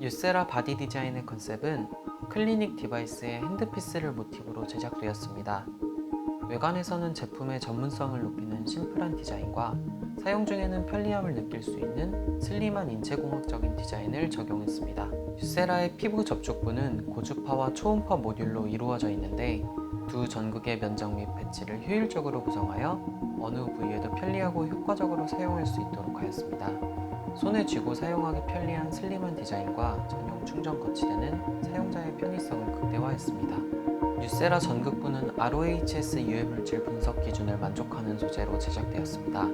유세라 바디 디자인의 컨셉은 클리닉 디바이스의 핸드피스를 모티브로 제작되었습니다. 외관에서는 제품의 전문성을 높이는 심플한 디자인과 사용 중에는 편리함을 느낄 수 있는 슬림한 인체공학적인 디자인을 적용했습니다. 유세라의 피부 접촉부는 고주파와 초음파 모듈로 이루어져 있는데 두 전극의 면적 및 배치를 효율적으로 구성하여 어느 부위에도 편리하고 효과적으로 사용할 수 있도록 하였습니다. 손에 쥐고 사용하기 편리한 슬림한 디자인과 전용 충전 거치대는 사용자의 편의성을 극대화했습니다. 유세라 전극부는 ROHS 유해 물질 분석 기준을 만족하는 소재로 제작되었습니다.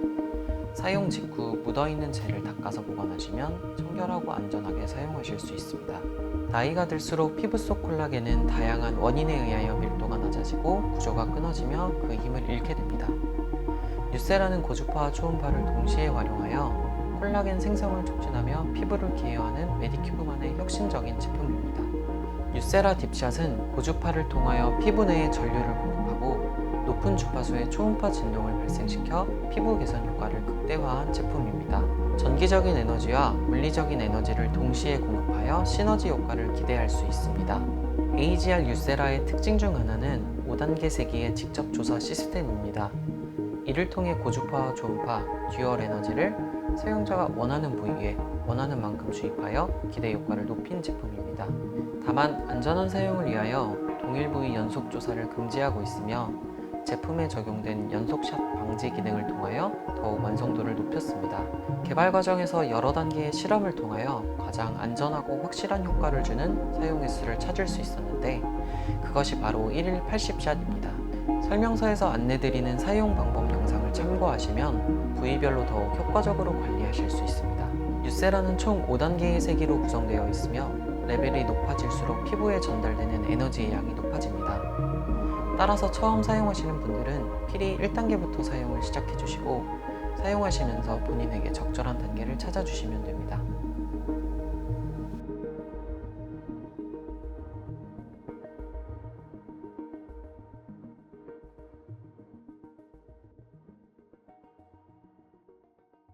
사용 직후 묻어있는 젤을 닦아서 보관하시면 청결하고 안전하게 사용하실 수 있습니다. 나이가 들수록 피부 속 콜라겐은 다양한 원인에 의하여 밀도가 낮아지고 구조가 끊어지며 그 힘을 잃게 됩니다. 유세라는 고주파와 초음파를 동시에 활용하여 콜라겐 생성을 촉진하며 피부를 케어하는 메디큐브만의 혁신적인 제품입니다. 유세라 딥샷은 고주파를 통하여 피부 내에 전류를 공급하고 높은 주파수의 초음파 진동을 발생시켜 피부 개선 효과를 극대화한 제품입니다. 전기적인 에너지와 물리적인 에너지를 동시에 공급하여 시너지 효과를 기대할 수 있습니다. AGR 유세라의 특징 중 하나는 5단계 세기의 직접 조사 시스템입니다. 이를 통해 고주파와 초음파, 듀얼 에너지를 사용자가 원하는 부위에 원하는 만큼 주입하여 기대 효과를 높인 제품입니다. 다만 안전한 사용을 위하여 동일 부위 연속 조사를 금지하고 있으며 제품에 적용된 연속샷 방지 기능을 통하여 더욱 완성도를 높였습니다. 개발 과정에서 여러 단계의 실험을 통하여 가장 안전하고 확실한 효과를 주는 사용 횟수를 찾을 수 있었는데 그것이 바로 1일 80샷입니다. 설명서에서 안내드리는 사용 방법 영상을 참고하시면 부위별로 더욱 효과적으로 관리하실 수 있습니다. 유세라는 총 5단계의 세기로 구성되어 있으며 레벨이 높아질수록 피부에 전달되는 에너지의 양이 높아집니다. 따라서 처음 사용하시는 분들은 필히 1단계부터 사용을 시작해 주시고 사용하시면서 본인에게 적절한 단계를 찾아주시면 됩니다.